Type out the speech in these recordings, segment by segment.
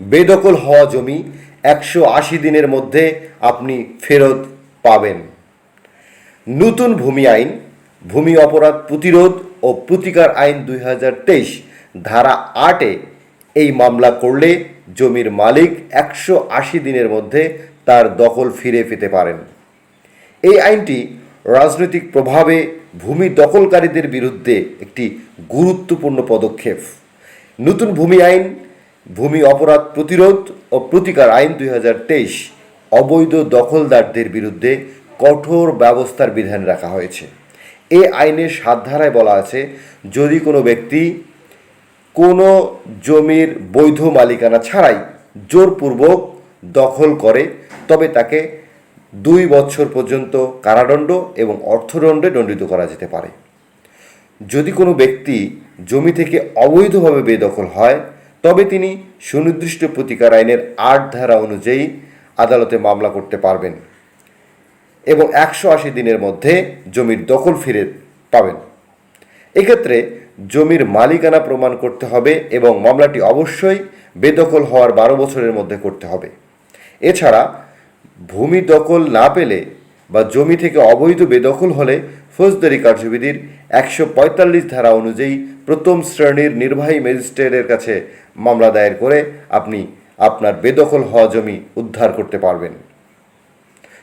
বেদখল হওয়া জমি একশো আশি দিনের মধ্যে আপনি ফেরত পাবেন। নতুন ভূমি আইন, ভূমি অপরাধ প্রতিরোধ ও প্রতিকার আইন দুই হাজার তেইশ ধারা আটে এই মামলা করলে জমির মালিক একশো আশি দিনের মধ্যে তার দখল ফিরে পেতে পারেন। এই আইনটি রাজনৈতিক প্রভাবে ভূমি দখলকারীদের বিরুদ্ধে একটি গুরুত্বপূর্ণ পদক্ষেপ। নতুন ভূমি আইন ভূমি অপরাধ প্রতিরোধ ও প্রতিকার আইন দুই হাজার তেইশ অবৈধ দখলদারদের বিরুদ্ধে কঠোর ব্যবস্থার বিধান রাখা হয়েছে। এই আইনের সাত ধারায় বলা আছে, যদি কোনো ব্যক্তি কোনো জমির বৈধ মালিকানা ছাড়াই জোরপূর্বক দখল করে, তবে তাকে দুই বছর পর্যন্ত কারাদণ্ড এবং অর্থদণ্ডে দণ্ডিত করা যেতে পারে। যদি কোনো ব্যক্তি জমি থেকে অবৈধভাবে বেদখল হয় তবে তিনি সুনির্দিষ্ট প্রতিকার আইনের আট ধারা অনুযায়ী আদালতে মামলা করতে পারবেন এবং একশো আশি দিনের মধ্যে জমির দখল ফিরে পাবেন। এক্ষেত্রে জমির মালিকানা প্রমাণ করতে হবে এবং মামলাটি অবশ্যই বেদখল হওয়ার বারো বছরের মধ্যে করতে হবে। এছাড়া ভূমি দখল না পেলে বা জমি থেকে অবৈধ বেদখল হলে ফৌজদারি কার্যবিধির একশো পঁয়তাল্লিশ ধারা অনুযায়ী প্রথম শ্রেণির নির্বাহী ম্যাজিস্ট্রেটের কাছে মামলা দায়ের করে আপনি আপনার বেদখল হওয়া জমি উদ্ধার করতে পারবেন।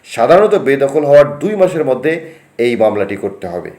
সাধারণত বেদখল হওয়ার দুই মাসের মধ্যে এই মামলাটি করতে হবে।